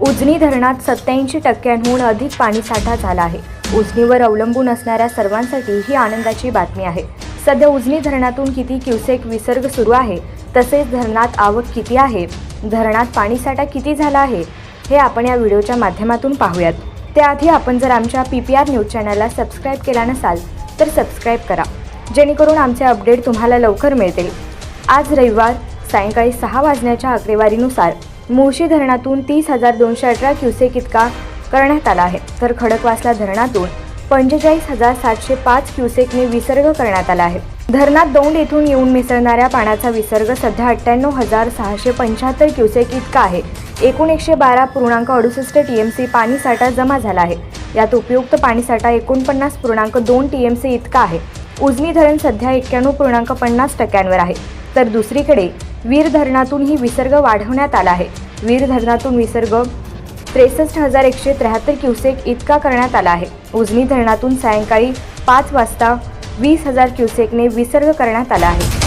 उजनी धरणात सत्याऐंशी टक्क्यांहून अधिक पाणीसाठा झाला आहे. उजनीवर अवलंबून असणाऱ्या सर्वांसाठी ही आनंदाची बातमी आहे. सध्या उजनी धरणातून किती क्युसेक विसर्ग सुरू आहे तसेच धरणात आवक किती आहे धरणात पाणीसाठा किती झाला आहे हे आपण या व्हिडिओच्या माध्यमातून पाहूयात. त्याआधी आपण जर आमच्या पी पी आर न्यूज चॅनलला सबस्क्राईब केला नसाल तर सबस्क्राईब करा. जेणेकरून आमचे अपडेट तुम्हाला लवकर मिळतील. आज रविवार सायंकाळी सहा वाजण्याच्या आकडेवारीनुसार मुळशी धरणातून तीस हजार दोनशे अठरा क्युसेक इतका करण्यात आला आहे. तर खडकवासला धरणातून पंचेचाळीस हजार सातशे पाच क्युसेकने विसर्ग करण्यात आला आहे. धरणात दौंड येथून येऊन मिसळणाऱ्या पाण्याचा विसर्ग सध्या अठ्ठ्याण्णव हजार सहाशे पंच्याहत्तर क्युसेक इतका आहे. एकूण एकशे बारा पूर्णांक अडुसष्ट टी एम सी पाणीसाठा जमा झाला आहे. यात उपयुक्त पाणीसाठा एकोणपन्नास पूर्णांक दोन टी एम सी इतका आहे. उजनी धरण सध्या एक्क्याण्णव पूर्णांक पन्नास टक्क्यांवर आहे. तर दुसरीकडे वीर धरणातूनही विसर्ग वाढवण्यात आला आहे. वीर धरणातून विसर्ग त्रेसष्ट हजार एकशे त्र्याहत्तर क्युसेक इतका करण्यात आला आहे. उजनी धरणातून सायंकाळी पाच वाजता वीस हजार क्युसेकने विसर्ग करण्यात आला आहे.